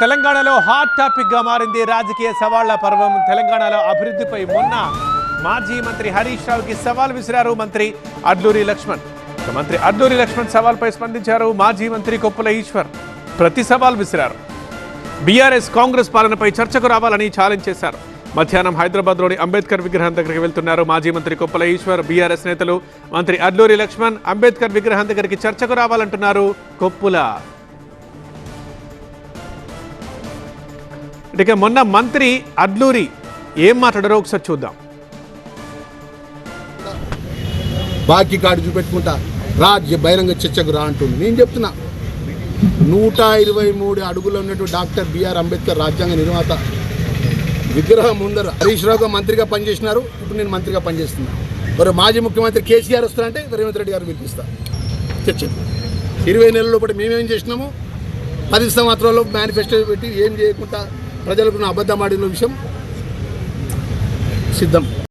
తెలంగాణలో హాట్ టాపిక్గా మారింది రాజకీయ సవాళ్ళ పర్వం. తెలంగాణలో అభివృద్ధిపై మొన్న మాజీ మంత్రి హరీష్ రావుకి సవాల్ విసిరారు మంత్రి అడ్లూరి లక్ష్మణ్. మంత్రి అడ్లూరి లక్ష్మణ్ సవాల్పై స్పందించారు మాజీ మంత్రి కొప్పుల ఈశ్వర్. ప్రతి సవాల్ విసిరారు. బీఆర్ఎస్ కాంగ్రెస్ పాలనపై చర్చకు రావాలని ఛాలెంజ్ చేశారు. మధ్యాహ్నం హైదరాబాద్లోని అంబేద్కర్ విగ్రహం దగ్గరికి వెళ్తున్నారు మాజీ మంత్రి కొప్పల ఈశ్వర్. బీఆర్ఎస్ నేతలు మంత్రి అడ్లూరి లక్ష్మణ్ అంబేద్కర్ విగ్రహం దగ్గరికి చర్చకు రావాలంటున్నారు కొప్పుల ఇక మొన్న మంత్రి అడ్లూరి ఏం మాట్లాడారో ఒకసారి చూద్దాం. బాకీ కార్డు చూపెట్టుకుంటా. రాజ్య బహిరంగ చర్చకు రా అంటుంది. నేను చెప్తున్నా. నూట ఇరవై మూడు అడుగులు ఉన్నట్టు డాక్టర్ బిఆర్ అంబేద్కర్ రాజ్యాంగ నిర్మాత విగ్రహం ముందర హరీష్ రావు మంత్రిగా పనిచేసినారు. ఇప్పుడు నేను మంత్రిగా పనిచేస్తున్నా. మరి మాజీ ముఖ్యమంత్రి కేసీఆర్ వస్తారంటే రేవంత్ రెడ్డి గారు పిలిపిస్తా. చర్చ ఇరవై నెలల లోపల మేమేం చేసినాము? పది సంవత్సరాల్లో మేనిఫెస్టో పెట్టి ఏం చేయకుండా ప్రజలకు అబద్ధం ఆడిన విషయం సిద్ధం.